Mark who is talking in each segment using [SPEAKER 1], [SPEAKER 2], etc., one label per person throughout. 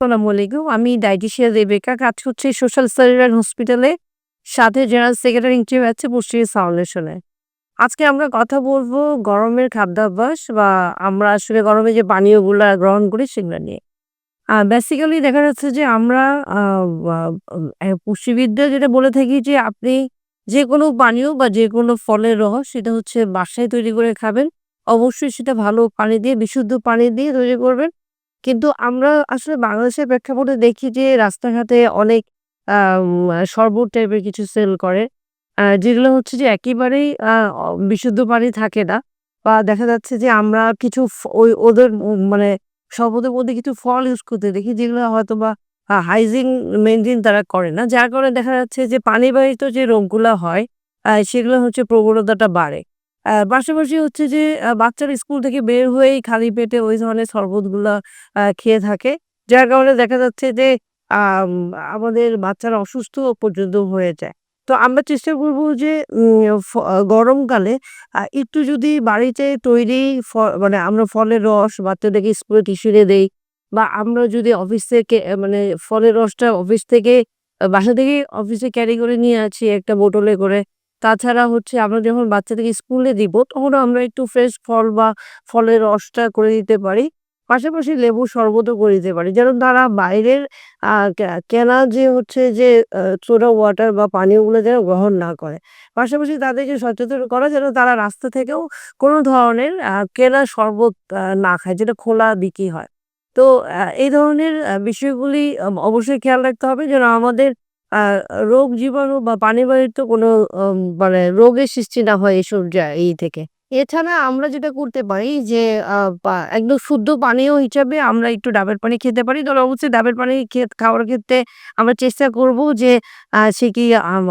[SPEAKER 1] আসসালামু আলাইকুম। আমি রেবেকা। কাজ সোশ্যাল সার্ভিলেন্স হসপিটালে। সাথে জেনারেল সেক্রেটারি ইন চিফ আছে পুষ্টি ফাউন্ডেশনে। আজকে আমরা কথা বলব গরমের খাদ্যাভ্যাস বা আমরা আসলে গরমে যে পানীয়গুলা গ্রহণ করি সেগুলা নিয়ে। বেসিক্যালি দেখা যাচ্ছে যে আমরা, আ যেটা বলে থাকি যে আপনি যেকোনো পানীয় বা যেকোনো ফলের রস সেটা হচ্ছে বাসায় তৈরি করে খাবেন। অবশ্যই সেটা ভালো পানি দিয়ে, বিশুদ্ধ পানি দিয়ে তৈরি করবেন। কিন্তু আমরা আসলে বাংলাদেশের প্রেক্ষাপটে দেখি যে রাস্তাঘাটে অনেক শরবত টাইপের কিছু সেল করে। যেগুলো হচ্ছে যে একেবারেই বিশুদ্ধ পানি থাকে না। বা দেখা যাচ্ছে যে আমরা কিছু ওই ওদের মানে শরবতের মধ্যে কিছু ফল ইউজ করতে দেখি যেগুলো হয়তোবা, আ হাইজিন মেইনটেইন তারা করে না। যার কারণে দেখা যাচ্ছে যে পানিবাহিত যে রোগগুলো হয় সেগুলো হচ্ছে প্রবণতাটা বাড়ে। পাশাপাশি হচ্ছে যে বাচ্চারা স্কুল থেকে বের হয়েই খালি পেটে ওই ধরনের শরবতগুলা খেয়ে থাকে। যার কারণে দেখা যাচ্ছে যে আমাদের বাচ্চারা অসুস্থ পর্যন্ত হয়ে যায়। তো আমরা চেষ্টা করব যে গরমকালে একটু যদি বাড়িতে তৈরি মানে আমরা ফলের রস বাচ্চাদেরকে স্কুলে টিফিনে দেই, বা আমরা যদি অফিস থেকে মানে ফলের রসটা অফিস থেকে বাসা থেকেই অফিসে ক্যারি করে নিয়ে আছি একটা বোতলে করে। তাছাড়া হচ্ছে আমরা যখন বাচ্চাদেরকে স্কুলে দিব, তখনও আমরা একটু ফ্রেশ ফল বা ফলের রসটা করে দিতে পারি। পাশাপাশি লেবুর শরবতও করে দিতে পারি। যেন তারা বাইরের কেনা যে হচ্ছে যে সোডা ওয়াটার বা পানীয়গুলো যেন গ্রহণ না করে। পাশাপাশি তাদেরকে সচেতন করা যেন তারা রাস্তা থেকেও কোনো ধরনের কেনা শরবত না খায়, যেটা খোলা বিক্রি হয়। তো এই ধরনের বিষয়গুলি অবশ্যই খেয়াল রাখতে হবে যেন আমাদের রোগ জীবাণু বা পানিবাহিত কোনো মানে রোগের সৃষ্টি না হয় এসব জা ই থেকে। এছাড়া আমরা যেটা করতে পারি যে একদম শুদ্ধ পানীয় হিসাবে আমরা একটু ডাবের পানি খেতে পারি। তবে অবশ্যই ডাবের পানি খাওয়ার ক্ষেত্রে আমরা চেষ্টা করব যে সে কি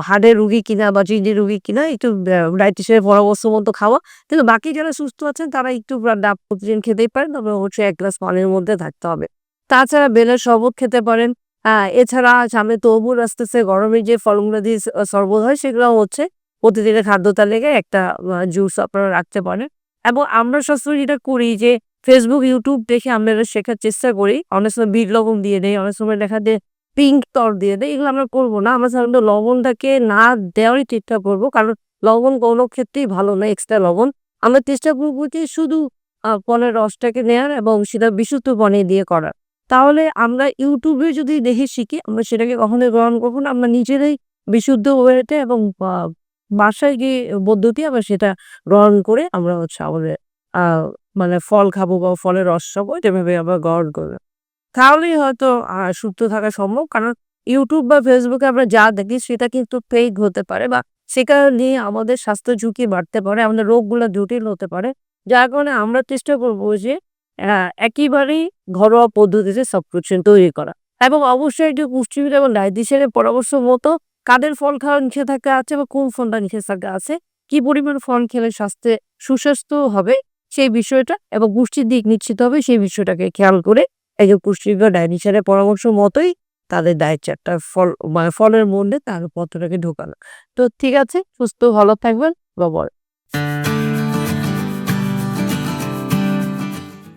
[SPEAKER 1] হার্টের রোগী কিনা বা কিডনির রুগী কিনা একটু ডায়েটিশিয়ানের পরামর্শ মতো খাওয়া। কিন্তু বাকি যারা সুস্থ আছেন তারা একটু ডাব প্রতিদিন খেতেই পারেন। তবে অবশ্যই এক গ্লাস পানির মধ্যে থাকতে হবে। তাছাড়া বেলের শরবত খেতে পারেন। আ এছাড়া সামনে তরমুজ আসতেছে গরমের যে ফলগুলো দিয়ে শরবত হয় সেগুলো হচ্ছে প্রতিদিনের খাদ্য তালিকায় একটা জুস আপনারা রাখতে পারেন। এবং আমরা সবসময় যেটা করি যে ফেসবুক ইউটিউব দেখে আমরা শেখার চেষ্টা করি। অনেক সময় বিট লবণ দিয়ে দেই, অনেক সময় দেখা যায় পিঙ্ক তর দিয়ে দেই। এগুলো আমরা করব না। আমরা সাধারণত লবণটাকে না দেওয়ারই চেষ্টা করব। কারণ লবণ কোনো ক্ষেত্রেই ভালো না এক্সট্রা লবণ। আমরা চেষ্টা করব যে শুধু ফলের রসটাকে নেয়ার এবং সেটা বিশুদ্ধ পানি দিয়ে করার। তাহলে আমরা ইউটিউবে যদি দেখে শিখি, আমরা সেটাকে কখনোই গ্রহণ করব না। আমরা নিজেরাই বিশুদ্ধ ওয়েতে এবং বাসায় যে পদ্ধতি আমরা সেটা গ্রহণ করে আমরা হচ্ছে আমাদের মানে ফল খাব বা ফলের রস খাব এভাবে আমরা গ্রহণ করব। তাহলেই হয়তো সুস্থ থাকা সম্ভব। কারণ ইউটিউব বা ফেসবুকে আমরা যা দেখি সেটা কিন্তু ফেক হতে পারে বা সেটা নিয়ে আমাদের স্বাস্থ্য ঝুঁকি বাড়তে পারে। আমাদের রোগগুলো জটিল হতে পারে। যার কারণে আমরা চেষ্টা করব যে একেবারেই ঘরোয়া পদ্ধতিতে সবকিছু তৈরি করা। এবং অবশ্যই একটু পুষ্টিবিদ এবং ডায়েটিশিয়ানের পরামর্শ মতো কাদের ফল খাওয়ার নিষেধাজ্ঞা আছে বা কোন ফলটা নিষেধাজ্ঞা আছে, কি পরিমাণ ফল খেলে স্বাস্থ্যে সুস্বাস্থ্য হবে সেই বিষয়টা এবং পুষ্টির দিক নিশ্চিত হবে সেই বিষয়টাকে খেয়াল করে একজন পুষ্টিবিদ বা ডায়েটিশিয়ানের পরামর্শ মতোই তাদের ডায়েট চারটা ফল মানে ফলের মধ্যে তার পথ্যটাকে ঢোকানো। তো ঠিক আছে, সুস্থ ভালো থাকবেন। বা-বাই।